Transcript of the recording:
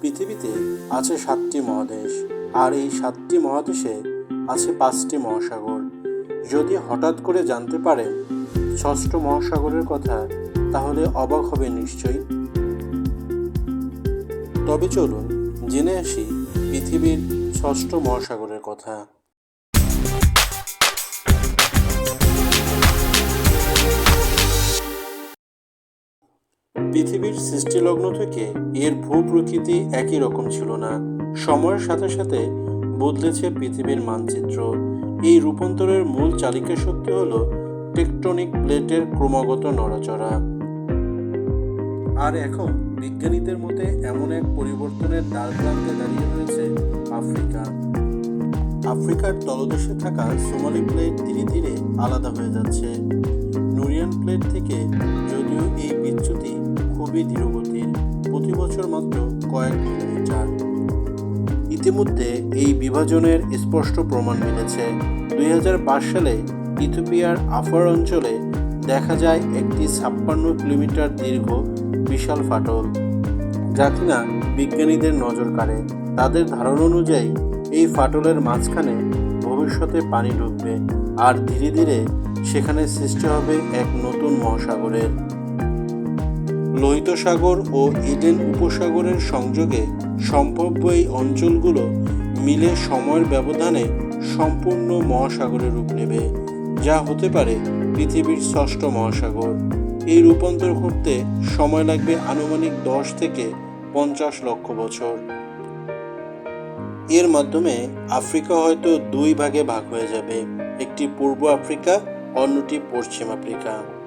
পৃথিবীতে আছে সাতটি মহাদেশ, আর এই সাতটি মহাদেশে আছে পাঁচটি মহাসাগর। যদি হঠাৎ করে জানতে পারেন ষষ্ঠ মহাসাগরের কথা, তাহলে অবাক হবে নিশ্চয়ই। তবে চলুন জেনে আসি পৃথিবীর ষষ্ঠ মহাসাগরের কথা। পৃথিবীর সৃষ্টিলগ্ন থেকে এর ভূপ্রকৃতি একই রকম ছিল না। সময়ের সাথে সাথে বদলেছে পৃথিবীর মানচিত্র। এই রূপান্তরের মূল চালিকা শক্তি হল টেকটনিক প্লেটের ক্রমাগত নড়াচড়া। আর এখন বিজ্ঞানীদের মতে এমন এক পরিবর্তনের দ্বার প্রান্তে দাঁড়িয়ে রয়েছে আফ্রিকা। আফ্রিকার তলদেশে থাকা সোমালি প্লেট ধীরে ধীরে আলাদা হয়ে যাচ্ছে। নুরিয়ান প্লেট থেকে যদিও খুবই ধীরগতির প্রতি বছর মাত্র কয়েক মিলিমিটার ইতিমধ্যে এই বিভাজনের স্পষ্ট প্রমাণ মিলেছে। দুই সালে ইথিওপিয়ার আফার অঞ্চলে দেখা যায় একটি ছাপ্পান্ন কিলোমিটার দীর্ঘ বিশাল ফাটল, যা কিনা বিজ্ঞানীদের নজর কাড়ে। তাদের ধারণা অনুযায়ী, এই ফাটলের মাঝখানে ভবিষ্যতে পানি ঢুকবে, আর ধীরে ধীরে সেখানে সৃষ্টি হবে এক নতুন মহাসাগরের। লোহিত সাগর ও ইডেন উপসাগরের সংযোগে সম্ভাব্য এই অঞ্চলগুলো মিলে সময়ের ব্যবধানে সম্পূর্ণ মহাসাগরে রূপ নেবে, যা হতে পারে পৃথিবীর ষষ্ঠ মহাসাগর। এই রূপান্তর করতে সময় লাগবে আনুমানিক দশ থেকে পঞ্চাশ লক্ষ বছর। এর মাধ্যমে আফ্রিকা হয়তো দুই ভাগে ভাগ হয়ে যাবে, একটি পূর্ব আফ্রিকা, অন্যটি পশ্চিম আফ্রিকা।